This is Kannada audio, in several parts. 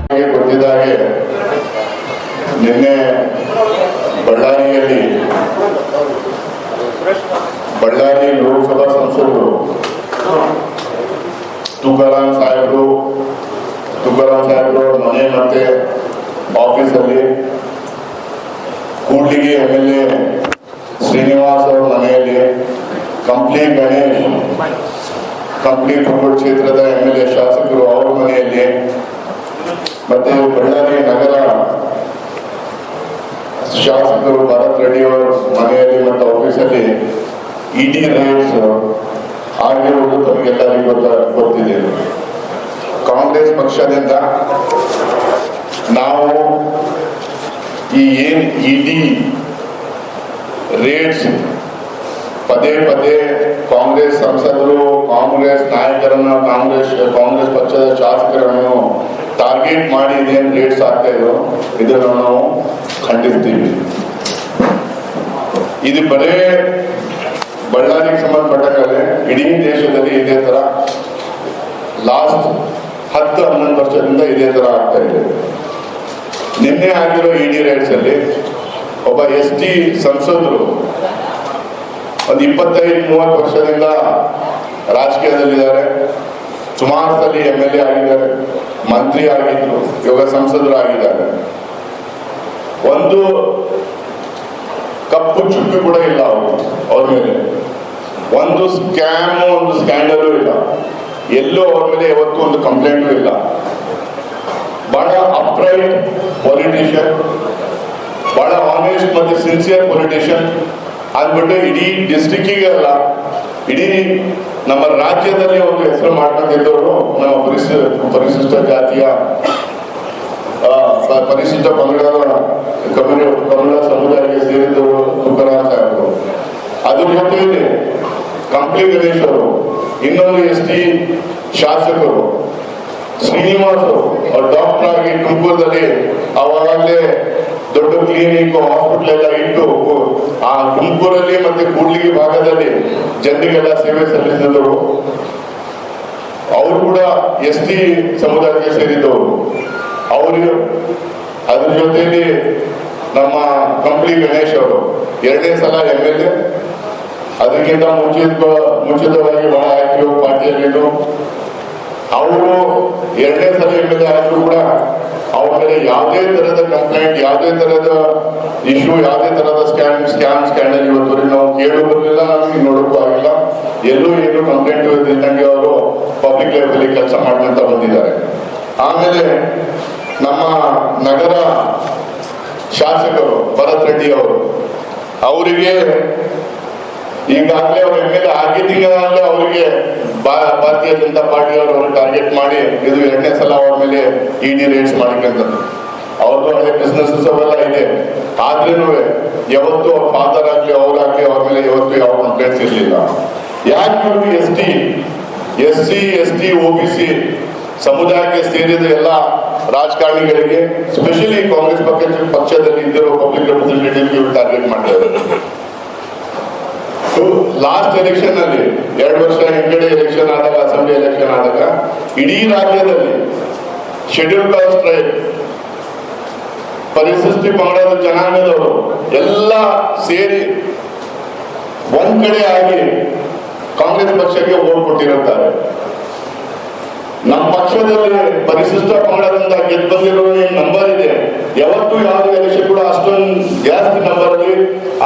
ನಿಮಗೆ ಗೊತ್ತಿದ್ದ ಹಾಗೆ ನಿನ್ನೆ ಬಳ್ಳಾರಿಯಲ್ಲಿ ಬಳ್ಳಾರಿ ಲೋಕಸಭಾ ಸಂಸದರು ತುಕಾರಾಮ್ ಸಾಹೇಬರು ತುಕಾರಾಮ್ ಸಾಹೇಬರು ಮನೆ ಮತ್ತೆ ಆಫೀಸಲ್ಲಿ Kudligi M L A Srinivas ಅವರ ಮನೆಯಲ್ಲಿ ಕಂಪ್ಲಿ ಗಣೇಶ್ ಕಂಪ್ಲಿ ಕುರುಗೋಡು ಕ್ಷೇತ್ರದ ಎಂ ಎಲ್ ಎ ಶಾಸಕರು ಅವರ ಮನೆಯಲ್ಲಿ ಮತ್ತೆ ಬಳ್ಳಾರಿ ನಗರ ಶಾಸಕರು ಭರತ್ ರೆಡ್ಡಿ ಅವರ ಮನೆಯಲ್ಲಿ ಮತ್ತು ಆಫೀಸಲ್ಲಿ ಇಡಿ ರೇಟ್ಸ್ ಆಗಿರುವುದು ತಮಗೆಲ್ಲರಿಗೂ ಗೊತ್ತ, ಗೊತ್ತಿದೆ. ಕಾಂಗ್ರೆಸ್ ಪಕ್ಷದಿಂದ ನಾವು ಈ ಏನ್ ಇಡಿ ರೇಟ್ಸ್ ಪದೇ ಪದೇ ಕಾಂಗ್ರೆಸ್ ಸಂಸದರು, ಕಾಂಗ್ರೆಸ್ ನಾಯಕರನ್ನ ಕಾಂಗ್ರೆಸ್ ಕಾಂಗ್ರೆಸ್ ಪಕ್ಷದ ಶಾಸಕರನ್ನು ಟಾರ್ಗೆಟ್ ಮಾಡಿ ಇದೇನು ರೇಟ್ಸ್ ಆಗ್ತಾ ಇದ್ರು ಇದನ್ನು ನಾವು ಖಂಡಿಸ್ತೀವಿ. ಇದು ಬರೇ ಬಳ್ಳಾರಿಗೆ ಸಂಬಂಧಪಟ್ಟಂಗೆ ಇಡೀ ದೇಶದಲ್ಲಿ ಇದೇ ತರ ಲಾಸ್ಟ್ ಹತ್ತು, ಹನ್ನೊಂದು ವರ್ಷದಿಂದ ಇದೇ ತರ ಆಗ್ತಾ ಇದೆ. ನಿನ್ನೆ ಆಗಿರೋ ಇಡಿ ರೇಟ್ಸ್ ಅಲ್ಲಿ ಒಬ್ಬ ಎಸ್ ಟಿ ಸಂಸದರು ಒಂದು ಇಪ್ಪತ್ತೈದು, ಮೂವತ್ತು ವರ್ಷದಿಂದ ರಾಜಕೀಯದಲ್ಲಿದ್ದಾರೆ. ಸುಮಾರು ಸಲ ಎಂ ಎಲ್ ಎ ಆಗಿದ್ದಾರೆ, ಮಂತ್ರಿ ಆಗಿದ್ರು ಇವಾಗ ಸಂಸದರು ಆಗಿದ್ದಾರೆ ಒಂದು ಕಪ್ಪು ಚುಕ್ಕಿ ಕೂಡ ಇಲ್ಲ ಅವರು, ಅವ್ರ ಮೇಲೆ. ಒಂದು ಸ್ಕ್ಯಾಮ್, ಒಂದು ಸ್ಕ್ಯಾಂಡಲು ಇಲ್ಲ. ಎಲ್ಲೂ ಅವ್ರ ಮೇಲೆ ಯಾವತ್ತೂ ಒಂದು ಕಂಪ್ಲೇಂಟು ಇಲ್ಲ. ಬಹಳ ಅಪ್ರೈಟ್ ಪೊಲಿಟಿಷಿಯನ್, ಬಹಳ ಆನೆಸ್ಟ್ ಮತ್ತೆ ಸಿನ್ಸಿಯರ್ ಪೊಲಿಟಿಷಿಯನ್. ಅಂದ್ಬಿಟ್ಟು ಇಡೀ ಡಿಸ್ಟಿಕ್ಕಿಗೆ ಅಲ್ಲ. ಇಡೀ ನಮ್ಮ ರಾಜ್ಯದಲ್ಲಿ ಒಂದು ಹೆಸರು ಮಾಡ್ಕೊಂಡಿದ್ದವರು ನಮ್ಮ ಪರಿಶಿ ಪರಿಶಿಷ್ಟ ಜಾತಿಯ ಪರಿಶಿಷ್ಟ ಪಂಗಡದ ಕಮ್ಯುನಿ ಪಂಗಡ ಸಮುದಾಯಕ್ಕೆ ಸೇರಿದವರು ತುಕಾರಾಮ್ ಸಾಹೇಬರು. ಜೊತೆಯಲ್ಲಿ ಕಂಪ್ಲಿ ಗಣೇಶ್ ಇನ್ನೊಂದು ಎಸ್ ಟಿ ಶಾಸಕರು ಶ್ರೀನಿವಾಸ್ ಅವರು ಡಾಕ್ಟರ್ ಆಗಿ ತುಮಕೂರದಲ್ಲಿ ಅವಾಗಲೇ ದೊಡ್ಡ ಕ್ಲಿನಿಕ್ ಹಾಸ್ಪಿಟಲ್ ಎಲ್ಲ ಇಟ್ಟು ಆ ತುಮಕೂರಲ್ಲಿ ಮತ್ತೆ ಕೂಡ್ಲಿಗಿ ಭಾಗದಲ್ಲಿ ಜನರಿಗೆಲ್ಲ ಸೇವೆ ಸಲ್ಲಿಸಿದವರು ಅವರು ಕೂಡ ಎಸ್ ಟಿ ಸಮುದಾಯಕ್ಕೆ ಸೇರಿದವರು ಅವರು ಅದ್ರ ಜೊತೆಯಲ್ಲಿ ನಮ್ಮ ಕಂಪ್ಲಿ ಗಣೇಶ್ ಅವರು ಎರಡನೇ ಸಲ ಎಂ ಎಲ್ ಎ. ಅದಕ್ಕಿಂತ ಮುಂಚಿತ, ಮುಂಚಿತವಾಗಿ ಬಹಳ ಆಕ್ಟಿವ್ ಪಾರ್ಟಿಯಲ್ಲಿದ್ದು. ಅವರು ಎರಡನೇ ಸಲ ಎಂ ಎಲ್ ಎ ಆದರೂ ಕೂಡ ಅವ್ರ ಮೇಲೆ ಯಾವುದೇ ತರಹದ ಕಂಪ್ಲೇಂಟ್, ಯಾವುದೇ ತರಹದ ಇಶ್ಯೂ ಯಾವುದೇ ತರಹದ ಸ್ಕ್ಯಾಮ್ ಸ್ಕ್ಯಾಮ್ ಸ್ಕ್ಯಾಂಡಲ್ ಇವತ್ತು ನಾವು ಕೇಳೋ ನಮಗೆ ನೋಡೋಕ್ಕೂ ಆಗಿಲ್ಲ. ಎಲ್ಲೂ ಏನು ಕಂಪ್ಲೇಂಟ್ ಇದ್ದಂಗೆ ಅವರು ಪಬ್ಲಿಕ್ ಲೆವೆಲ್ ಕೆಲಸ ಮಾಡ್ಕೊಂತ ಬಂದಿದ್ದಾರೆ. ಆಮೇಲೆ ನಮ್ಮ ನಗರ ಶಾಸಕರು ಭರತ್ ರೆಡ್ಡಿ ಅವರು, ಅವರಿಗೆ ಈಗಾಗಲೇ ಅವ್ರ ಎಂ ಎಲ್ ಎ ಅವರಿಗೆ ಭಾರತೀಯ ಜನತಾ ಪಾರ್ಟಿ ಅವರು ಟಾರ್ಗೆಟ್ ಮಾಡಿ ಇದು ಎರಡನೇ ಸಲ ಅವ್ರ ಮೇಲೆ ಇಡಿ ರೇಟ್ಸ್ ಮಾಡಿಕೊಂಡು ಅವ್ರದ್ದು ಒಳ್ಳೆ ಬಿಸ್ನೆಸ್ ಅವೆಲ್ಲ ಇದೆ. ಆದ್ರೂ ಯಾವತ್ತು ಅವ್ರ ಫಾದರ್ ಆಗ್ಲಿ ಅವ್ರಾಗ್ಲಿ ಅವ್ರ ಮೇಲೆ ಯಾವತ್ತು ಯಾವ ಕಂಪ್ಲೇಂಟ್ಸ್ ಇರಲಿಲ್ಲ. ಯಾಕೆ ಇವರು S T S C S T O B C ಸಮುದಾಯಕ್ಕೆ ಸೇರಿದ ಎಲ್ಲ ರಾಜಕಾರಣಿಗಳಿಗೆ ಸ್ಪೆಷಲಿ ಕಾಂಗ್ರೆಸ್ ಪಕ್ಷ, ಪಕ್ಷದಲ್ಲಿ ಇದ್ದಿರೋ ಪಬ್ಲಿಕ್ ರೆಪ್ರೆಸೆಂಟೇಟಿವ್ ಟಾರ್ಗೆಟ್ ಮಾಡ್ತಾರೆ ಲಾಸ್ಟ್ ಎಲೆಕ್ಷನ್ ಅಲ್ಲಿ, ಎರಡು ವರ್ಷ ಹಿಂದೆ ಎಲೆಕ್ಷನ್ ಆದಾಗ ಅಸೆಂಬ್ಲಿ ಎಲೆಕ್ಷನ್ ಆದಾಗ, ಇಡೀ ರಾಜ್ಯದಲ್ಲಿ ಶೆಡ್ಯೂಲ್ ಕಾಸ್ಟ್ ಟ್ರೈಬ್ ಪರಿಶಿಷ್ಟ ಪಂಗಡದ ಜನಾಂಗದವರು ಎಲ್ಲ ಸೇರಿ ಒಂದ್ ಕಡೆ ಆಗಿ ಕಾಂಗ್ರೆಸ್ ಪಕ್ಷಕ್ಕೆ ಓಟ್ ಕೊಟ್ಟಿರುತ್ತಾರೆ. ನಮ್ಮ ಪಕ್ಷದಲ್ಲಿ ಪರಿಶಿಷ್ಟ ಪಂಗಡದಿಂದ ಗೆದ್ದು ನಂಬರ್ ಇದೆ. ಯಾವತ್ತೂ ಯಾವುದೇ ಎಲೆಕ್ಷನ್ ಕೂಡ ಅಷ್ಟೊಂದು ಜಾಸ್ತಿ ನಂಬರ್ ಅಲ್ಲಿ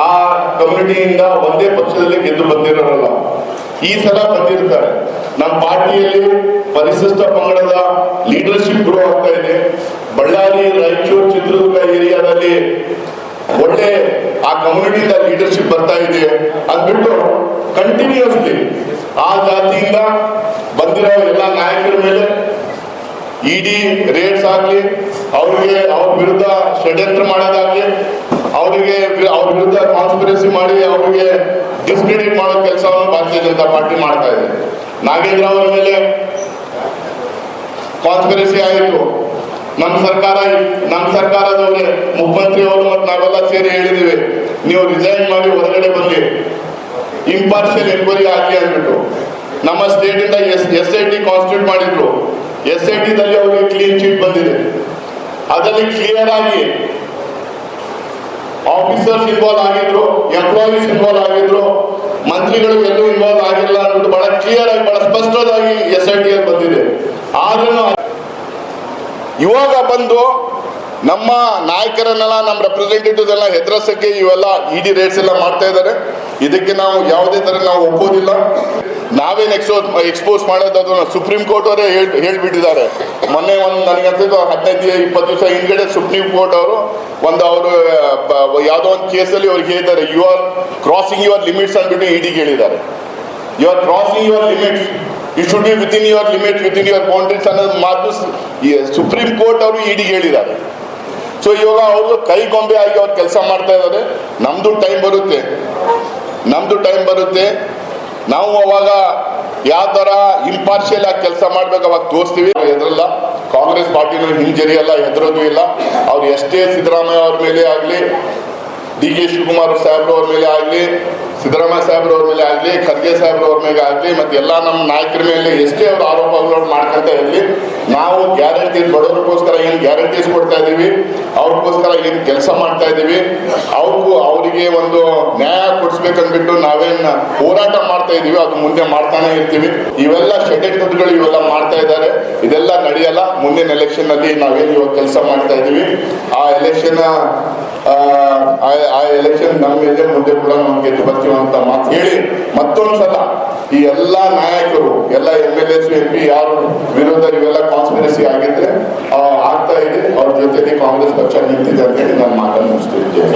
ಆ ಕಮ್ಯುನಿಟಿಯಿಂದ ಒಂದೇ ಪಕ್ಷದಲ್ಲಿ ಗೆದ್ದು ಬಂದಿರೋರಲ್ಲ. ಈ ಸಲ ಬಂದಿರ್ತಾರೆ. ನಮ್ಮ ಪಾರ್ಟಿಯಲ್ಲಿ ಪರಿಶಿಷ್ಟ ಪಂಗಡದ ಲೀಡರ್ಶಿಪ್ ಗ್ರೋ ಆಗ್ತಾ ಇದೆ. ಬಳ್ಳಾರಿ, ರಾಯಚೂರು, ಚಿತ್ರದುರ್ಗ ಏರಿಯಾದಲ್ಲಿ ಒಳ್ಳೆ ಆ ಕಮ್ಯುನಿಟಿಯಿಂದ ಲೀಡರ್ಶಿಪ್ ಬರ್ತಾ ಇದೆ. ಅಂದ್ಬಿಟ್ಟು ಕಂಟಿನ್ಯೂಸ್ಲಿ ಆ ಜಾತಿಯಿಂದ ಬಂದಿರೋ ಎಲ್ಲ ನಾಯಕರ ಮೇಲೆ ಇಡಿ ರೇಟ್ಸ್ ಆಗ್ಲಿ ಅವ್ರಿಗೆ ಅವ್ರ ವಿರುದ್ಧ ಷಡ್ಯಂತ್ರ ಮಾಡೋದಾಗ್ಲಿ ಅವರಿಗೆ ಅವ್ರ ವಿರುದ್ಧ ಕಾನ್ಸ್ಪಿರಸಿ ಮಾಡಿ ಅವರಿಗೆ ಡಿಸ್ಕ್ರೆಡಿಟ್ ಮಾಡೋ ಕೆಲಸವನ್ನು ಭಾರತೀಯ ಜನತಾ ಪಾರ್ಟಿ ಮಾಡ್ತಾ ಇದೆ. ನಾಗೇಂದ್ರ ಅವರ ಮೇಲೆ ಕಾನ್ಸ್ಪಿರಸಿ ಆಯಿತು. ನಮ್ಮ ಸರ್ಕಾರ ನಮ್ಮ ಸರ್ಕಾರದವ್ರೆ ಮುಖ್ಯಮಂತ್ರಿ ಅವರು ಮತ್ತು ನಾವೆಲ್ಲ ಸೇರಿ ಹೇಳಿದೀವಿ ನೀವು ರಿಸೈನ್ ಮಾಡಿ ಹೊರಗಡೆ ಬನ್ನಿ. ಇಂಪಾರ್ಷಿಯಲ್ ಎನ್ಕ್ವೈರಿ ಆಗಲಿ ಅಂದ್ಬಿಟ್ಟು. ನಮ್ಮ ಸ್ಟೇಟ್ ಇಂದ S S I T constitute ಮಾಡಿದ್ರು. ಎಸ್ ಐ ಟಿ ದಲ್ಲಿ ಅವರಿಗೆ ಕ್ಲೀನ್ ಚೀಟ್ ಬಂದಿದೆ. ಅದರಲ್ಲಿ ಕ್ಲಿಯರ್ ಆಗಿ ಆಫೀಸರ್ಸ್ ಇನ್ವಾಲ್ವ್ ಆಗಿದ್ರು ಎಂಪ್ಲಾಯೀಸ್ ಇನ್ವಾಲ್ವ್ ಆಗಿದ್ರು, ಮಂತ್ರಿಗಳು ಎಲ್ಲೂ ಇನ್ವಾಲ್ವ್ ಆಗಿಲ್ಲ ಅನ್ನೋದು ಬಹಳ ಕ್ಲಿಯರ್ ಆಗಿ, ಬಹಳ ಸ್ಪಷ್ಟವಾಗಿ ಎಸ್ ಐ ಟಿ ಬಂದಿದೆ. ಆದ್ರೂ ಇವಾಗ ಬಂದು ನಮ್ಮ ನಾಯಕರನ್ನೆಲ್ಲ, ನಮ್ಮ ರೆಪ್ರೆಸೆಂಟೇಟಿವ್ಸ್ ಎಲ್ಲ ಹೆದರಸಕ್ಕೆ ಇವೆಲ್ಲ ಇಡಿ ರೇಟ್ಸ್ ಎಲ್ಲ ಮಾಡ್ತಾ ಇದ್ದಾರೆ. ಇದಕ್ಕೆ ನಾವು ಯಾವುದೇ ತರ ನಾವು ಒಪ್ಪೋದಿಲ್ಲ. ನಾವೇನ್ ಎಕ್ಸ್ಪೋಸ್ ಎಕ್ಸ್ಪೋಸ್ ಮಾಡೋದು ಅದನ್ನು ಸುಪ್ರೀಂ ಕೋರ್ಟ್ ಅವರೇ ಹೇಳಿಬಿಟ್ಟಿದ್ದಾರೆ ಹೇಳ್ಬಿಟ್ಟಿದ್ದಾರೆ. ಮೊನ್ನೆ ಒಂದು ನನಗೆ ಅನ್ಸಿದ್ದು ಹದಿನೈದು ಇಪ್ಪತ್ತು ದಿವಸ ಹಿಂದ್ಗಡೆ ಸುಪ್ರೀಂ ಕೋರ್ಟ್ ಅವರು ಒಂದು ಅವರು ಯಾವುದೋ ಒಂದು ಕೇಸಲ್ಲಿ ಅವ್ರಿಗೆ ಹೇಳಿದ್ದಾರೆ you are crossing your limits ಅಂದ್ಬಿಟ್ಟು ಇಡಿಗೆ ಕೇಳಿದ್ದಾರೆ you are crossing your limits you should be within your limit within your boundaries ಅನ್ನೋದು ಮಾತು ಸುಪ್ರೀಂ ಕೋರ್ಟ್ ಅವರು ಇಡಿಗೆ ಕೇಳಿದ್ದಾರೆ ಸೊ ಇವಾಗ ಅವರು ಕೈಗೊಂಬೆ ಆಗಿ ಅವ್ರು ಕೆಲಸ ಮಾಡ್ತಾ ಇದ್ದಾರೆ. ನಮ್ದು ಟೈಮ್ ಬರುತ್ತೆ. ನಮ್ದು ಟೈಮ್ ಬರುತ್ತೆ. ನಾವು ಅವಾಗ ಯಾವ ತರ ಇಂಪಾರ್ಷಿಯಲ್ ಆಗಿ ಕೆಲಸ ಮಾಡ್ಬೇಕು ಅವಾಗ ತೋರಿಸ್ತೀವಿ. ಎದ್ರಲ್ಲ, ಕಾಂಗ್ರೆಸ್ ಪಾರ್ಟಿನೂ ಹಿಂಜರಿಯಲ್ಲ ಹೆದರೋದು ಇಲ್ಲ. ಅವ್ರು ಎಷ್ಟೇ ಸಿದ್ದರಾಮಯ್ಯ ಅವ್ರ ಮೇಲೆ ಆಗ್ಲಿ ಡಿ ಕೆ ಶಿವಕುಮಾರ್ ಸಾಹೇಬ್ರು ಅವ್ರ ಮೇಲೆ ಆಗಲಿ, ಸಿದ್ದರಾಮಯ್ಯ ಸಾಹೇಬ್ರು ಅವ್ರ ಮೇಲೆ ಆಗಲಿ, ಖರ್ಗೆ ಸಾಹೇಬ್ರು ಅವ್ರ ಮೇಲೆ ಆಗಲಿ, ಮತ್ತೆ ಎಲ್ಲ ನಮ್ಮ ನಾಯಕರ ಮೇಲೆ ಎಷ್ಟೇ ಅವ್ರ ಆರೋಪಗಳು ಮಾಡ್ಕೊಂತ ಇರ್ಲಿ, ನಾವು ಗ್ಯಾರಂಟಿ ಬಡವರಿಗೋಸ್ಕರ ಏನು ಗ್ಯಾರಂಟೀಸ್ ಕೊಡ್ತಾ ಇದೀವಿ ಅವ್ರಿಗೋಸ್ಕರ ಏನು ಕೆಲಸ ಮಾಡ್ತಾ ಇದೀವಿ ಅವ್ರಿಗೂ ಅವರಿಗೆ ಒಂದು ನ್ಯಾಯ ಕೊಡಿಸ್ಬೇಕಂದ್ಬಿಟ್ಟು ನಾವೇನ್ ಹೋರಾಟ ಮಾಡ್ತಾ ಇದೀವಿ ಅದು ಮುಂದೆ ಮಾಡ್ತಾನೆ ಇರ್ತೀವಿ. ಇವೆಲ್ಲ ಷಡ್ಯಂತ್ರಗಳು ಇವೆಲ್ಲ ಮಾಡ್ತಾ ಇದ್ದಾರೆ. ಇದೆಲ್ಲ ನಡೆಯಲ್ಲ. ಮುಂದಿನ ಎಲೆಕ್ಷನ್ ಅಲ್ಲಿ ನಾವೇನ್ ಇವಾಗ ಕೆಲಸ ಮಾಡ್ತಾ ಇದೀವಿ ಆ ಎಲೆಕ್ಷನ್ ಆ ಎಲೆಕ್ಷನ್ ನಮ್ಮ ಮೇಲೆ ಮುಂದೆ ಕೂಡ ನಾವು ಗೆದ್ದು ಬರ್ತೀವಿ ಅಂತ ಮಾತು ಹೇಳಿ ಮತ್ತೊಂದ್ಸಲ ಈ ಎಲ್ಲಾ ನಾಯಕರು, ಎಲ್ಲ M L S M P ಯಾರು ವಿರೋಧ ಇವೆಲ್ಲ ಕಾನ್ಸ್ಪಿರಸಿ ಆಗಿದ್ರೆ ಆಗ್ತಾ ಇದೆ. ಅವ್ರ ಜೊತೆಗೆ ಕಾಂಗ್ರೆಸ್ ಪಕ್ಷ ನಿಂತಿದೆ ಅಂತ ಹೇಳಿ ನಾನು ಮಾತನ್ನು ಮುಗಿಸ್ತಿದ್ದೇನೆ.